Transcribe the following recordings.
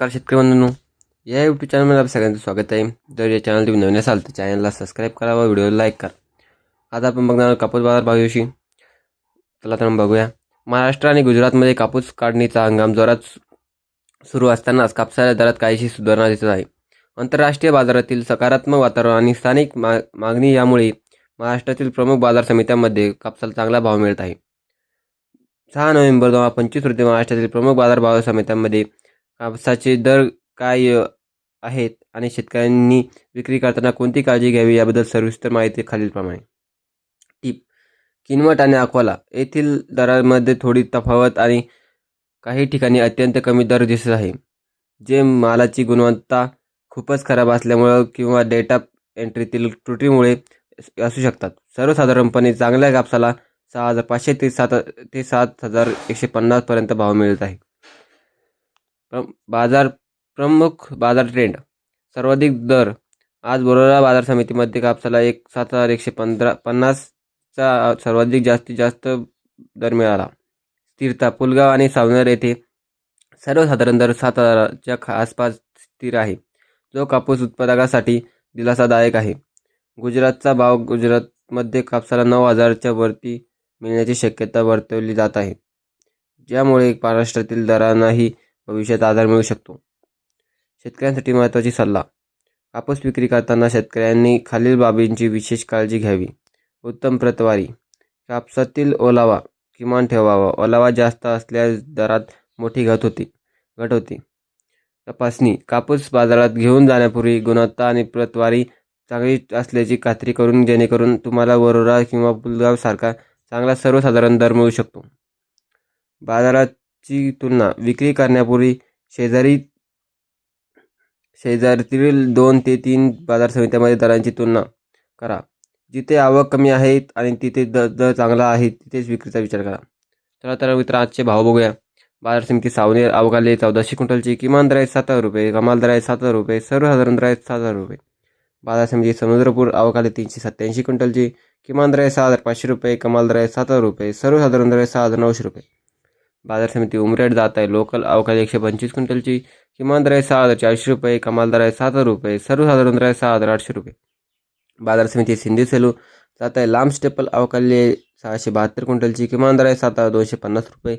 नमस्कार शेतकरी बंधूंनो या यूट्यूब चॅनलमध्ये आपल्या सगळ्यांचं स्वागत आहे. जर या चॅनल तुम्ही नवीन असाल तर चॅनलला सबस्क्राईब करा व व्हिडिओला लाईक करा. आज आपण बघणार आहोत कापूस बाजार भावविषयी चला तर मग बघूया. महाराष्ट्र आणि गुजरातमध्ये कापूस काढणीचा हंगाम जोरात सु- सुरू असतानाच कापसाच्या दरात काहीशी सुधारणा दिसत आहे. आंतरराष्ट्रीय बाजारातील सकारात्मक वातावरण आणि स्थानिक मा मागणी यामुळे महाराष्ट्रातील प्रमुख बाजार समित्यांमध्ये कापसाला चांगला भाव मिळत आहे. सहा नोव्हेंबर दोन हजार पंचवीस रोजी महाराष्ट्रातील प्रमुख बाजार भाव समित्यांमध्ये कापसाचे दर काय आहेत आणि शेतकऱ्यांनी विक्री करताना कोणती काळजी घ्यावी याबद्दल सविस्तर माहिती खालीलप्रमाणे. टीप किनवट आणि अकोला येथील दरांमध्ये थोडी तफावत आणि काही ठिकाणी अत्यंत कमी दर दिसत आहे जे मालाची गुणवत्ता खूपच खराब असल्यामुळं किंवा डेटा एंट्रीतील त्रुटीमुळे असू शकतात. सर्वसाधारणपणे चांगल्या कापसाला सहा हजार पाचशे ते सात ते सात हजार एकशे पन्नासपर्यंत भाव मिळत आहे. प्र- बाजार प्रमुख बाजार ट्रेंड सर्वाधिक दर. आज बरोडा बाजार समितीमध्ये कापसाला एक सात हजार एकशे पंधरा पन्नासचा सर्वाधिक जास्तीत जास्त दर मिळाला. स्थिरता पुलगाव आणि सावनेर येथे सर्वसाधारण दर सात हजाराच्या खा- आसपास स्थिर आहे. जो कापूस उत्पादकासाठी दिलासादायक आहे. गुजरातचा भाव गुजरातमध्ये कापसाला नऊ हजारच्या वरती मिळण्याची शक्यता वर्तवली जात आहे. ज्यामुळे महाराष्ट्रातील दरांनाही भविष्यात आधार मिळू शकतो. शेतकऱ्यांसाठी महत्त्वाची सल्ला. कापूस विक्री करताना शेतकऱ्यांनी खालील बाबींची विशेष काळजी घ्यावी. उत्तम प्रतवारी. कापसातील ओलावा किमान ठेवावा. ओलावा जास्त असल्यास दरात मोठी घट होती. घट होती. तपासणी. कापूस बाजारात घेऊन जाण्यापूर्वी गुणवत्ता आणि प्रतवारी चांगली असल्याची खात्री करून जेणेकरून तुम्हाला वरोरा किंवा पुलगाव सारखा चांगला सर्वसाधारण दर मिळू शकतो. बाजारात ची तुलना विक्री करण्यापूर्वी शेजारी शेजारीतील दोन ते तीन बाजार समित्यामध्ये दरांची तुलना करा. जिथे आवक कमी आहे आणि तिथे दर दर चांगला आहे तिथेच विक्रीचा विचार करा. चला तर मित्र आजचे भाव बघूया. बाजार समिती सावनेर अवघाले चौदाशे क्विंटलची किमान दर आहे सात हजार रुपये कमाल दर आहे सात हजार रुपये सर्वसाधारण दर आहे सात हजार रुपये. बाजार समिती समुद्रपूर अवघाले तीनशे सत्त्याऐंशी क्विंटलची किमान दर आहे सहा हजार पाचशे रुपये कमाल दर आहे सात हजार रुपये सर्वसाधारण दर आहे सहा हजार नऊशे रुपये. बाजार समिती उमरेड जात आहे. लोकल अवकाळी एकशे पंचवीस क्विंटलची किमान दर आहे सहा हजार चारशे रुपये कमाल दर आहे सात हजार रुपये सर्वसाधारण दर आहे सहा हजार आठशे रुपये. बाजार समिती सिंधी सेलू जात आहे. लांब स्टेपल अवकाळी सहाशे बहात्तर क्विंटलची किमान दर आहे सात हजार दोनशे पन्नास रुपये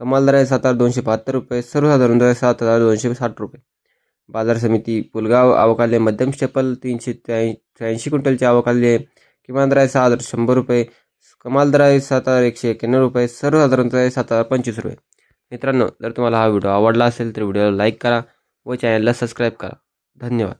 कमाल दर आहे सात हजार दोनशे बहात्तर रुपये सर्वसाधारण दर आहे सात हजार दोनशे साठ रुपये. बाजार समिती पुलगाव अवकाले मध्यम स्टेपल तीनशे त्र्याऐं त्र्याऐंशी क्विंटलची अवकाले किमान दर आहे सहा हजार शंभर रुपये कमाल दर आहे सात हजार एकशे एक्याण्णव रुपये सर्वसाधारण आहे सात हजार पंचवीस रुपये. मित्रांनो जर तुम्हाला हा व्हिडिओ आवडला असेल तर व्हिडिओला लाईक करा व चॅनलला सबस्क्राईब करा. धन्यवाद.